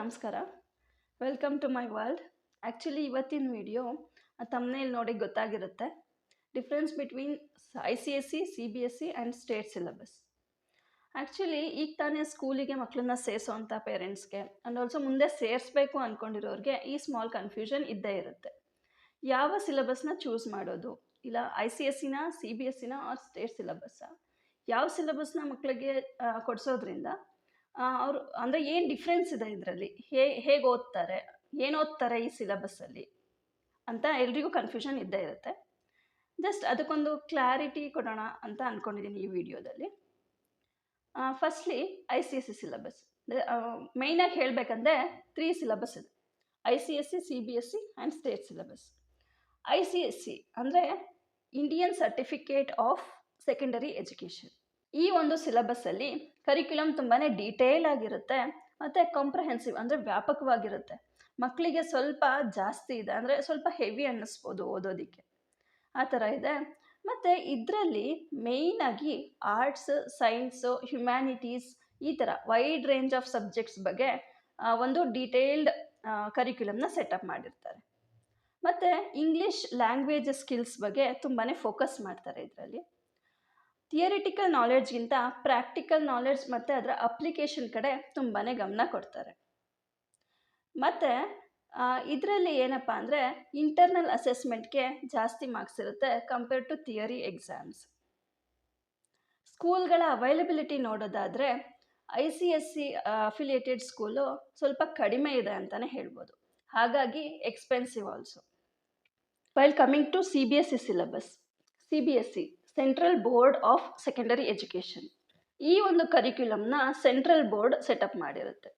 ನಮಸ್ಕಾರ. Welcome to my world actually ಇವತ್ತಿನ video ತಮ್ಮನೇಲಿ ನೋಡಿ ಗೊತ್ತಾಗಿರುತ್ತೆ. Difference between I C S C C B S C and state syllabus actually ಈಗ ತಾನೇ ಸ್ಕೂಲಿಗೆ ಮಕ್ಕಳನ್ನ ಸೇರಿಸೋವಂಥ ಪೇರೆಂಟ್ಸ್ಗೆ ಆ್ಯಂಡ್ ಆಲ್ಸೋ ಮುಂದೆ ಸೇರಿಸ್ಬೇಕು ಅಂದ್ಕೊಂಡಿರೋರಿಗೆ ಈ ಸ್ಮಾಲ್ ಕನ್ಫ್ಯೂಷನ್ ಇದ್ದೇ ಇರುತ್ತೆ. ಯಾವ ಸಿಲೆಬಸ್ನ ಚೂಸ್ ಮಾಡೋದು? ಇಲ್ಲ ಐ ಸಿ ಎಸ್ ಸಿನ ಸಿ ಬಿ ಎಸ್ ಸಿನ ಆರ್ ಸ್ಟೇಟ್ ಸಿಲೆಬಸ್ಸಾ ಯಾವ ಸಿಲೆಬಸ್ನ ಮಕ್ಕಳಿಗೆ ಕೊಡಿಸೋದ್ರಿಂದ ಅವರು ಅಂದರೆ ಏನು ಡಿಫ್ರೆನ್ಸ್ ಇದೆ ಇದರಲ್ಲಿ? ಹೇ, ಹೇಗೆ ಓದ್ತಾರೆ? ಏನು ಓದ್ತಾರೆ ಈ ಸಿಲೆಬಸ್ಸಲ್ಲಿ ಅಂತ ಎಲ್ರಿಗೂ ಕನ್ಫ್ಯೂಷನ್ ಇದ್ದೇ ಇರುತ್ತೆ. ಜಸ್ಟ್ ಅದಕ್ಕೊಂದು ಕ್ಲಾರಿಟಿ ಕೊಡೋಣ ಅಂತ ಅಂದ್ಕೊಂಡಿದ್ದೀನಿ ಈ ವಿಡಿಯೋದಲ್ಲಿ. Firstly I C S C syllabus ಮೇಯ್ನಾಗಿ ಹೇಳಬೇಕಂದ್ರೆ ತ್ರೀ ಸಿಲೆಬಸ್ ಇದೆ. I C S C C B S C and state syllabus I C S C ಅಂದರೆ Indian certificate of secondary education ಈ ಒಂದು ಸಿಲೆಬಸ್ಸಲ್ಲಿ ಕರಿಕ್ಯುಲಮ್ ತುಂಬಾ ಡೀಟೇಲ್ ಆಗಿರುತ್ತೆ ಮತ್ತು ಕಾಂಪ್ರಹೆನ್ಸಿವ್ ಅಂದರೆ ವ್ಯಾಪಕವಾಗಿರುತ್ತೆ. ಮಕ್ಕಳಿಗೆ ಸ್ವಲ್ಪ ಜಾಸ್ತಿ ಇದೆ ಅಂದರೆ ಸ್ವಲ್ಪ ಹೆವಿ ಅನ್ನಿಸ್ಬೋದು ಓದೋದಕ್ಕೆ. ಆ ಥರ ಇದೆ. ಮತ್ತು ಇದರಲ್ಲಿ ಮೇಯ್ನಾಗಿ ಆರ್ಟ್ಸ್ ಸೈನ್ಸು ಹ್ಯುಮ್ಯಾನಿಟೀಸ್ ಈ ಥರ ವೈಡ್ ರೇಂಜ್ ಆಫ್ ಸಬ್ಜೆಕ್ಟ್ಸ್ ಬಗ್ಗೆ ಒಂದು ಡೀಟೇಲ್ಡ್ ಕರಿಕ್ಯುಲಮ್ನ ಸೆಟಪ್ ಮಾಡಿರ್ತಾರೆ. ಮತ್ತು ಇಂಗ್ಲೀಷ್ ಲ್ಯಾಂಗ್ವೇಜ್ ಸ್ಕಿಲ್ಸ್ ಬಗ್ಗೆ ತುಂಬಾ ಫೋಕಸ್ ಮಾಡ್ತಾರೆ ಇದರಲ್ಲಿ. ಥಿಯರಿಟಿಕಲ್ ನಾಲೆಡ್ಜ್ಗಿಂತ ಪ್ರಾಕ್ಟಿಕಲ್ ನಾಲೆಡ್ಜ್ ಮತ್ತು ಅದರ ಅಪ್ಲಿಕೇಶನ್ ಕಡೆ ತುಂಬಾ ಗಮನ ಕೊಡ್ತಾರೆ. ಮತ್ತು ಇದರಲ್ಲಿ ಏನಪ್ಪ ಅಂದರೆ ಇಂಟರ್ನಲ್ ಅಸೆಸ್ಮೆಂಟ್ಗೆ ಜಾಸ್ತಿ ಮಾರ್ಕ್ಸ್ ಇರುತ್ತೆ ಕಂಪೇರ್ ಟು ಥಿಯರಿ ಎಕ್ಸಾಮ್ಸ್ ಸ್ಕೂಲ್ಗಳ ಅವೈಲಬಿಲಿಟಿ ನೋಡೋದಾದರೆ I C S C affiliated school ಸ್ವಲ್ಪ ಕಡಿಮೆ ಇದೆ ಅಂತಲೇ ಹೇಳ್ಬೋದು. ಹಾಗಾಗಿ expensive also while coming to C B S C syllabus C B S C central board of secondary education ಈ ಒಂದು ಕರಿಕ್ಯುಲಮ್ನ ಸೆಂಟ್ರಲ್ ಬೋರ್ಡ್ ಸೆಟಪ್ ಮಾಡಿರುತ್ತೆ.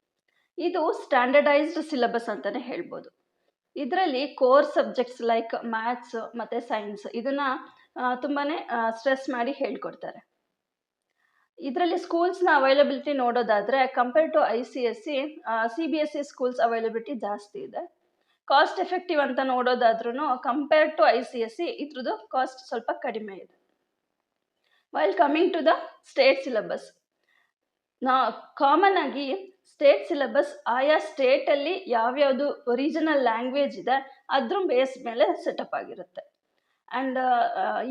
ಇದು ಸ್ಟ್ಯಾಂಡರ್ಡೈಸ್ಡ್ ಸಿಲೆಬಸ್ ಅಂತಲೇ ಹೇಳ್ಬೋದು. ಇದರಲ್ಲಿ ಕೋರ್ ಸಬ್ಜೆಕ್ಟ್ಸ್ ಲೈಕ್ ಮ್ಯಾಥ್ಸ್ ಮತ್ತು ಸೈನ್ಸ್ ಇದನ್ನು ತುಂಬಾ ಸ್ಟ್ರೆಸ್ ಮಾಡಿ ಹೇಳ್ಕೊಡ್ತಾರೆ. ಇದರಲ್ಲಿ ಸ್ಕೂಲ್ಸ್ನ ಅವೈಲಬಿಲಿಟಿ ನೋಡೋದಾದರೆ compare to I C S C C B S C schools availability ಜಾಸ್ತಿ ಇದೆ. ಕಾಸ್ಟ್ ಎಫೆಕ್ಟಿವ್ ಅಂತ ನೋಡೋದಾದ್ರೂ compare to I C S C ಇದ್ರದ್ದು ಕಾಸ್ಟ್ ಸ್ವಲ್ಪ ಕಡಿಮೆ ಇದೆ. While coming to the state syllabus ನಾ ಕಾಮನ್ ಆಗಿ ಸ್ಟೇಟ್ ಸಿಲೆಬಸ್ ಆಯಾ ಸ್ಟೇಟಲ್ಲಿ ಯಾವ್ಯಾವುದು ಒರಿಜಿನಲ್ ಲ್ಯಾಂಗ್ವೇಜ್ ಇದೆ, ಅದ್ರ ಬೇಸ್ ಮೇಲೆ ಸೆಟಪ್ ಆಗಿರುತ್ತೆ. ಆ್ಯಂಡ್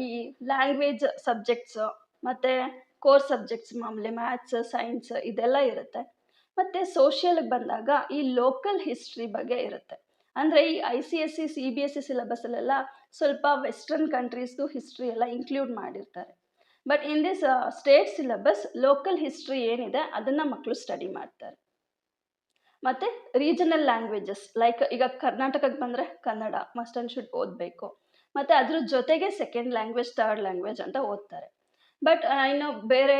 ಈ ಲ್ಯಾಂಗ್ವೇಜ್ ಸಬ್ಜೆಕ್ಟ್ಸು ಮತ್ತು ಕೋರ್ ಸಬ್ಜೆಕ್ಟ್ಸ್ ಮಾಮೂಲಿ ಮ್ಯಾಥ್ಸ್ ಸೈನ್ಸ್ ಇದೆಲ್ಲ ಇರುತ್ತೆ. ಮತ್ತು ಸೋಷಿಯಲ್ಗೆ ಬಂದಾಗ ಈ ಲೋಕಲ್ ಹಿಸ್ಟ್ರಿ ಬಗ್ಗೆ ಇರುತ್ತೆ. ಅಂದರೆ ಈ I C S C C B S C ಸಿಲೆಬಸ್ಸಲ್ಲೆಲ್ಲ ಸ್ವಲ್ಪ ವೆಸ್ಟರ್ನ್ ಕಂಟ್ರೀಸ್ದು ಹಿಸ್ಟ್ರಿ ಎಲ್ಲ ಇನ್ಕ್ಲೂಡ್ ಮಾಡಿರ್ತಾರೆ. But in this state syllabus local history ಏನಿದೆ, ಅದನ್ನು ಮಕ್ಕಳು ಸ್ಟಡಿ ಮಾಡ್ತಾರೆ. ಮತ್ತು ರೀಜನಲ್ ಲ್ಯಾಂಗ್ವೇಜಸ್ ಲೈಕ್ ಈಗ ಕರ್ನಾಟಕಕ್ಕೆ ಬಂದರೆ ಕನ್ನಡ ಮಸ್ಟ್ ಆ್ಯಂಡ್ ಶುಡ್ ಓದಬೇಕು. ಮತ್ತು ಅದ್ರ ಜೊತೆಗೆ ಸೆಕೆಂಡ್ ಲ್ಯಾಂಗ್ವೇಜ್ ಥರ್ಡ್ ಲ್ಯಾಂಗ್ವೇಜ್ ಅಂತ ಓದ್ತಾರೆ. ಬಟ್ ಇನ್ನು ಬೇರೆ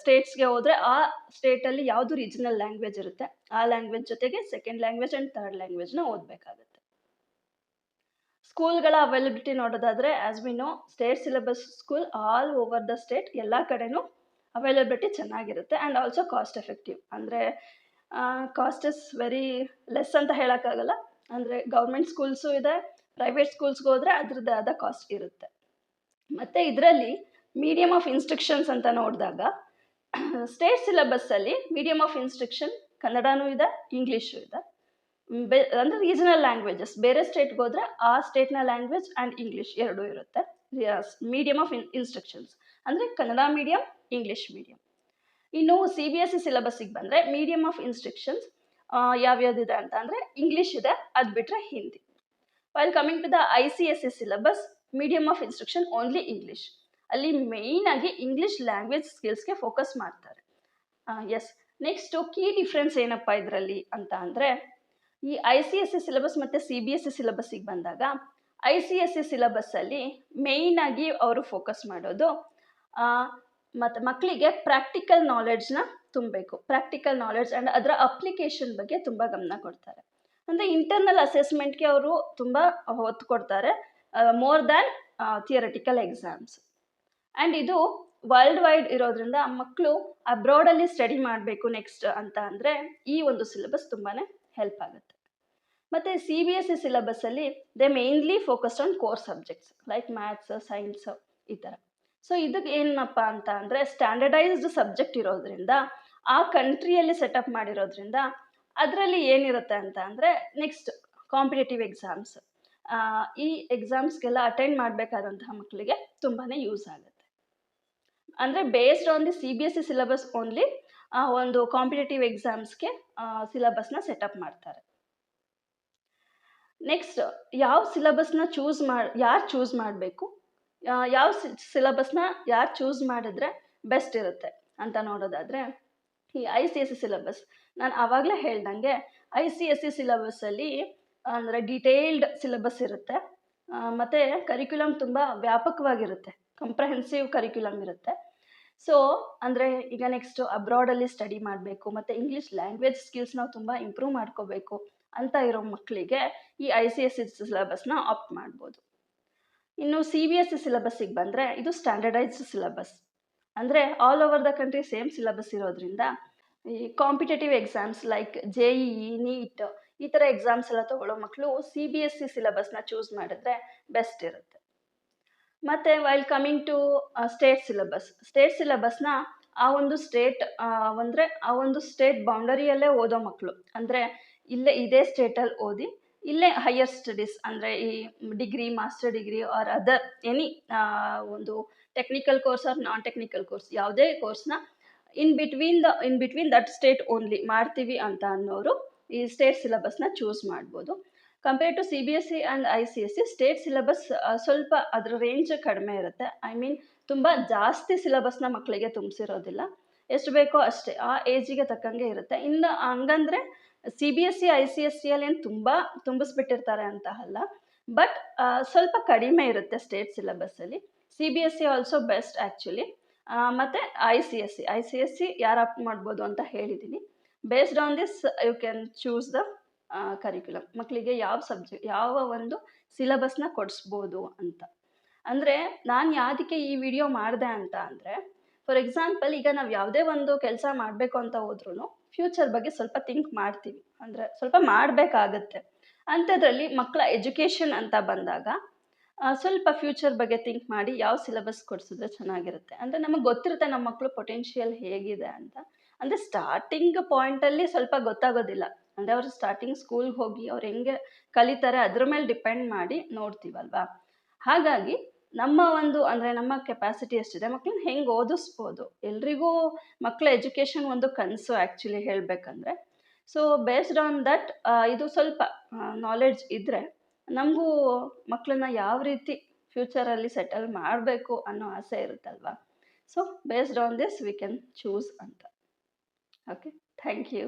ಸ್ಟೇಟ್ಸ್ಗೆ ಹೋದರೆ ಆ ಸ್ಟೇಟಲ್ಲಿ ಯಾವುದು ರೀಜನಲ್ ಲ್ಯಾಂಗ್ವೇಜ್ ಇರುತ್ತೆ, ಆ ಲ್ಯಾಂಗ್ವೇಜ್ ಜೊತೆಗೆ ಸೆಕೆಂಡ್ ಲ್ಯಾಂಗ್ವೇಜ್ ಆ್ಯಂಡ್ ಥರ್ಡ್ ಲ್ಯಾಂಗ್ವೇಜ್ನ ಓದಬೇಕಾಗುತ್ತೆ. ಸ್ಕೂಲ್ಗಳ ಅವೈಲಬಿಲಿಟಿ ನೋಡೋದಾದರೆ as we know state syllabus school all over the state ಎಲ್ಲ ಕಡೆನೂ ಅವೈಲಬಿಲಿಟಿ ಚೆನ್ನಾಗಿರುತ್ತೆ ಆ್ಯಂಡ್ ಆಲ್ಸೋ ಕಾಸ್ಟ್ ಎಫೆಕ್ಟಿವ್ ಅಂದರೆ ಕಾಸ್ಟ್ ಇಸ್ ವೆರಿ ಲೆಸ್ ಅಂತ ಹೇಳೋಕ್ಕಾಗಲ್ಲ. ಅಂದರೆ ಗೌರ್ಮೆಂಟ್ ಸ್ಕೂಲ್ಸು ಇದೆ ಪ್ರೈವೇಟ್ ಸ್ಕೂಲ್ಸ್ಗೆ ಹೋದರೆ ಅದ್ರದ್ದೇ ಆದ ಕಾಸ್ಟ್ ಇರುತ್ತೆ. ಮತ್ತು ಇದರಲ್ಲಿ ಮೀಡಿಯಮ್ ಆಫ್ ಇನ್ಸ್ಟ್ರಕ್ಷನ್ಸ್ ಅಂತ ನೋಡಿದಾಗ ಸ್ಟೇಟ್ ಸಿಲೆಬಸ್ಸಲ್ಲಿ ಮೀಡಿಯಮ್ ಆಫ್ ಇನ್ಸ್ಟ್ರಕ್ಷನ್ ಕನ್ನಡನೂ ಇದೆ ಇಂಗ್ಲೀಷು ಇದೆ. ಅಂದರೆ ರೀಜನಲ್ ಲ್ಯಾಂಗ್ವೇಜಸ್ ಬೇರೆ ಸ್ಟೇಟ್ಗೆ ಹೋದರೆ ಆ ಸ್ಟೇಟ್ನ ಲ್ಯಾಂಗ್ವೇಜ್ ಆ್ಯಂಡ್ ಇಂಗ್ಲೀಷ್ ಎರಡೂ ಇರುತ್ತೆ. ಮೀಡಿಯಮ್ ಆಫ್ ಇನ್ ಇನ್ಸ್ಟ್ರಕ್ಷನ್ಸ್ ಅಂದರೆ ಕನ್ನಡ ಮೀಡಿಯಂ ಇಂಗ್ಲೀಷ್ ಮೀಡಿಯಂ ಇನ್ನು ಸಿ ಬಿ ಎಸ್ ಸಿ ಸಿಲೆಬಸ್ಸಿಗೆ ಬಂದರೆ ಮೀಡಿಯಮ್ ಆಫ್ ಇನ್ಸ್ಟ್ರಕ್ಷನ್ಸ್ ಯಾವ್ಯಾವುದಿದೆ ಅಂತ ಅಂದರೆ ಇಂಗ್ಲೀಷ್ ಇದೆ, ಅದು ಬಿಟ್ಟರೆ Hindi. While coming to the I C S C syllabus medium of instruction only English ಅಲ್ಲಿ ಮೇಯ್ನಾಗಿ ಇಂಗ್ಲೀಷ್ ಲ್ಯಾಂಗ್ವೇಜ್ ಸ್ಕಿಲ್ಸ್ಗೆ ಫೋಕಸ್ ಮಾಡ್ತಾರೆ. ಎಸ್ ನೆಕ್ಸ್ಟು ಕೀ ಡಿಫ್ರೆನ್ಸ್ ಏನಪ್ಪ ಇದರಲ್ಲಿ ಅಂತ ಅಂದರೆ ಈ I C S C syllabus ಮತ್ತು ಸಿ ಬಿ ಎಸ್ ಸಿ ಸಿಲೆಬಸ್ಸಿಗೆ ಬಂದಾಗ ಐ ಸಿ ಎಸ್ ಸಿ ಸಿಲೆಬಸ್ಸಲ್ಲಿ ಮೇಯ್ನಾಗಿ ಅವರು ಫೋಕಸ್ ಮಾಡೋದು ಮತ್ತು ಮಕ್ಕಳಿಗೆ ಪ್ರಾಕ್ಟಿಕಲ್ ನಾಲೆಡ್ಜ್ನ ತುಂಬಬೇಕು. ಪ್ರಾಕ್ಟಿಕಲ್ ನಾಲೆಡ್ಜ್ ಆ್ಯಂಡ್ ಅದರ ಅಪ್ಲಿಕೇಶನ್ ಬಗ್ಗೆ ತುಂಬ ಗಮನ ಕೊಡ್ತಾರೆ. ಅಂದರೆ ಇಂಟರ್ನಲ್ ಅಸೆಸ್ಮೆಂಟ್ಗೆ ಅವರು ತುಂಬ ಹೊತ್ತು ಕೊಡ್ತಾರೆ more than theoretical exams and ಇದು ವರ್ಲ್ಡ್ ವೈಡ್ ಇರೋದ್ರಿಂದ ಮಕ್ಕಳು ಅಬ್ರಾಡಲ್ಲಿ ಸ್ಟಡಿ ಮಾಡಬೇಕು ನೆಕ್ಸ್ಟ್ ಅಂತ ಅಂದರೆ ಈ ಒಂದು ಸಿಲೆಬಸ್ ತುಂಬಾ ಹೆಲ್ಪ್ ಆಗುತ್ತೆ. ಮತ್ತು C B S C ಸಿಲೆಬಸ್ಸಲ್ಲಿ they mainly focused on core subjects like maths science ಈ ಥರ ಸೊ ಇದಕ್ಕೆ ಏನಪ್ಪ ಅಂತ ಅಂದರೆ ಸ್ಟ್ಯಾಂಡರ್ಡೈಸ್ಡ್ ಸಬ್ಜೆಕ್ಟ್ ಇರೋದ್ರಿಂದ ಆ ಕಂಟ್ರಿಯಲ್ಲಿ ಸೆಟಪ್ ಮಾಡಿರೋದ್ರಿಂದ ಅದರಲ್ಲಿ ಏನಿರುತ್ತೆ ಅಂತ ಅಂದರೆ ನೆಕ್ಸ್ಟ್ ಕಾಂಪಿಟೇಟಿವ್ ಎಕ್ಸಾಮ್ಸ್ ಈ ಎಕ್ಸಾಮ್ಸ್ಗೆಲ್ಲ ಅಟೆಂಡ್ ಮಾಡಬೇಕಾದಂತಹ ಮಕ್ಕಳಿಗೆ ತುಂಬಾ ಯೂಸ್ ಆಗುತ್ತೆ. ಅಂದರೆ based on the C B S C syllabus only ಒಂದು ಕಾಂಪಿಟೇಟಿವ್ ಎಕ್ಸಾಮ್ಸ್ಗೆ ಸಿಲಬಸ್ನ ಸೆಟಪ್ ಮಾಡ್ತಾರೆ. ನೆಕ್ಸ್ಟ್ ಯಾವ ಸಿಲಬಸ್ನ ಚೂಸ್ ಮಾಡಿ, ಯಾರು ಚೂಸ್ ಮಾಡಬೇಕು? ಯಾವ ಸಿಲಬಸ್ನ ಯಾರು ಚೂಸ್ ಮಾಡಿದ್ರೆ ಬೆಸ್ಟ್ ಇರುತ್ತೆ ಅಂತ ನೋಡೋದಾದರೆ, ಈ I C S C syllabus ನಾನು ಆವಾಗಲೇ ಹೇಳ್ದಂಗೆ ಐ ಸಿ ಎಸ್ ಸಿ ಸಿಲಬಸ್ಸಲ್ಲಿ ಅಂದರೆ ಡಿಟೇಲ್ಡ್ ಸಿಲಬಸ್ ಇರುತ್ತೆ. ಮತ್ತು ಕರಿಕ್ಯುಲಮ್ ತುಂಬ ವ್ಯಾಪಕವಾಗಿರುತ್ತೆ. ಕಂಪ್ರಹೆನ್ಸಿವ್ ಕರಿಕ್ಯುಲಮ್ ಇರುತ್ತೆ. ಸೊ ಅಂದರೆ ಈಗ ನೆಕ್ಸ್ಟು ಅಬ್ರಾಡಲ್ಲಿ ಸ್ಟಡಿ ಮಾಡಬೇಕು, ಮತ್ತು ಇಂಗ್ಲೀಷ್ ಲ್ಯಾಂಗ್ವೇಜ್ ಸ್ಕಿಲ್ಸ್ ನಾವು ತುಂಬ ಇಂಪ್ರೂವ್ ಮಾಡ್ಕೋಬೇಕು ಅಂತ ಇರೋ ಮಕ್ಕಳಿಗೆ ಈ ಐ ಸಿ ಎಸ್ ಸಿ ಸಿಲೆಬಸ್ನ ಆಪ್ಟ್ ಮಾಡ್ಬೋದು. ಇನ್ನು ಸಿ ಬಿ ಎಸ್ ಸಿ ಸಿಲೆಬಸ್ಸಿಗೆ ಬಂದರೆ ಇದು ಸ್ಟ್ಯಾಂಡರ್ಡೈಸ್ಡ್ ಸಿಲೆಬಸ್ ಅಂದರೆ all over the country same syllabus ಇರೋದ್ರಿಂದ ಈ competitive exams like J E NEET ಈ ಥರ ಎಕ್ಸಾಮ್ಸ್ ಎಲ್ಲ ತೊಗೊಳ್ಳೋ ಮಕ್ಕಳು ಸಿ ಬಿ ಎಸ್ ಸಿ ಸಿಲೆಬಸ್ನ ಚೂಸ್ ಮಾಡಿದ್ರೆ ಬೆಸ್ಟ್ ಇರುತ್ತೆ. ಮತ್ತು while coming to state syllabus state ಸಿಲೆಬಸ್ನ ಆ ಒಂದು ಸ್ಟೇಟ್ ಅಂದರೆ ಆ ಒಂದು ಸ್ಟೇಟ್ ಬೌಂಡರಿಯಲ್ಲೇ ಓದೋ ಮಕ್ಕಳು ಅಂದರೆ ಇಲ್ಲೇ ಇದೇ ಸ್ಟೇಟಲ್ಲಿ ಓದಿ, ಇಲ್ಲೇ ಹೈಯರ್ ಸ್ಟಡೀಸ್ ಅಂದರೆ ಈ degree master degree or other any ಒಂದು technical course or non technical course ಯಾವುದೇ ಕೋರ್ಸ್ನ in between the in between that state only ಮಾಡ್ತೀವಿ ಅಂತ ಅನ್ನೋರು ಈ ಸ್ಟೇಟ್ ಸಿಲೆಬಸ್ನ ಚೂಸ್ ಮಾಡ್ಬೋದು. Compare to C B S C and I C S C state syllabus ಸ್ವಲ್ಪ ಅದರ ರೇಂಜ್ ಕಡಿಮೆ ಇರುತ್ತೆ. ಐ ಮೀನ್ ತುಂಬ ಜಾಸ್ತಿ ಸಿಲೆಬಸ್ನ ಮಕ್ಕಳಿಗೆ ತುಂಬಿಸಿರೋದಿಲ್ಲ. ಎಷ್ಟು ಬೇಕೋ ಅಷ್ಟೇ, ಆ ಏಜಿಗೆ ತಕ್ಕಂಗೆ ಇರುತ್ತೆ. ಇನ್ನು ಹಂಗಂದ್ರೆ C B S C I C S ಸಿಯಲ್ಲಿ ಏನು ತುಂಬ ತುಂಬಿಸ್ಬಿಟ್ಟಿರ್ತಾರೆ ಅಂತ ಅಲ್ಲ. ಬಟ್ ಸ್ವಲ್ಪ ಕಡಿಮೆ ಇರುತ್ತೆ state ಸಿಲೆಬಸ್ಸಲ್ಲಿ C B S C also best actually ಮತ್ತು I C S C I C S C ಯಾರು ಅಪ್ ಮಾಡ್ಬೋದು ಅಂತ ಹೇಳಿದ್ದೀನಿ based on this you can choose the curriculum ಮಕ್ಕಳಿಗೆ ಯಾವ ಸಬ್ಜೆಕ್ಟ್ ಯಾವ ಒಂದು ಸಿಲೆಬಸ್ನ ಕೊಡಿಸ್ಬೋದು ಅಂತ. ಅಂದರೆ ನಾನು ಯಾವುದಕ್ಕೆ ಈ ವಿಡಿಯೋ ಮಾಡಿದೆ ಅಂತ ಅಂದರೆ ಫಾರ್ ಎಕ್ಸಾಂಪಲ್ ಈಗ ನಾವು ಯಾವುದೇ ಒಂದು ಕೆಲಸ ಮಾಡಬೇಕು ಅಂತ ಹೋದ್ರೂ ಫ್ಯೂಚರ್ ಬಗ್ಗೆ ಸ್ವಲ್ಪ ಥಿಂಕ್ ಮಾಡ್ತೀವಿ. ಅಂದರೆ ಸ್ವಲ್ಪ ಮಾಡಬೇಕಾಗತ್ತೆ. ಅಂಥದ್ರಲ್ಲಿ ಮಕ್ಕಳ ಎಜುಕೇಷನ್ ಅಂತ ಬಂದಾಗ ಸ್ವಲ್ಪ ಫ್ಯೂಚರ್ ಬಗ್ಗೆ ಥಿಂಕ್ ಮಾಡಿ ಯಾವ ಸಿಲೆಬಸ್ ಕೊಡಿಸಿದ್ರೆ ಚೆನ್ನಾಗಿರುತ್ತೆ. ಅಂದರೆ ನಮಗೆ ಗೊತ್ತಿರುತ್ತೆ ನಮ್ಮ ಮಕ್ಕಳು ಪೊಟೆನ್ಷಿಯಲ್ ಹೇಗಿದೆ ಅಂತ. ಅಂದರೆ ಸ್ಟಾರ್ಟಿಂಗ್ ಪಾಯಿಂಟಲ್ಲಿ ಸ್ವಲ್ಪ ಗೊತ್ತಾಗೋದಿಲ್ಲ. ಅಂದರೆ ಅವರು ಸ್ಟಾರ್ಟಿಂಗ್ ಸ್ಕೂಲ್ಗೆ ಹೋಗಿ ಅವ್ರು ಹೆಂಗೆ ಕಲಿತಾರೆ ಅದ್ರ ಮೇಲೆ ಡಿಪೆಂಡ್ ಮಾಡಿ ನೋಡ್ತೀವಲ್ವಾ? ಹಾಗಾಗಿ ನಮ್ಮ ಒಂದು ಅಂದರೆ ನಮ್ಮ ಕೆಪಾಸಿಟಿ ಎಷ್ಟಿದೆ ಮಕ್ಕಳನ್ನ ಹೆಂಗೆ ಓದಿಸ್ಬೋದು? ಎಲ್ರಿಗೂ ಮಕ್ಕಳ ಎಜುಕೇಷನ್ ಒಂದು ಕನಸು ಆ್ಯಕ್ಚುಲಿ ಹೇಳಬೇಕಂದ್ರೆ. ಸೊ ಬೇಸ್ಡ್ ಆನ್ ದಟ್ ಇದು ಸ್ವಲ್ಪ ನಾಲೆಡ್ಜ್ ಇದ್ದರೆ ನಮಗೂ ಮಕ್ಕಳನ್ನ ಯಾವ ರೀತಿ ಫ್ಯೂಚರಲ್ಲಿ ಸೆಟಲ್ ಮಾಡಬೇಕು ಅನ್ನೋ ಆಸೆ ಇರುತ್ತಲ್ವಾ? So based on this we can choose ಅಂತ. Okay thank you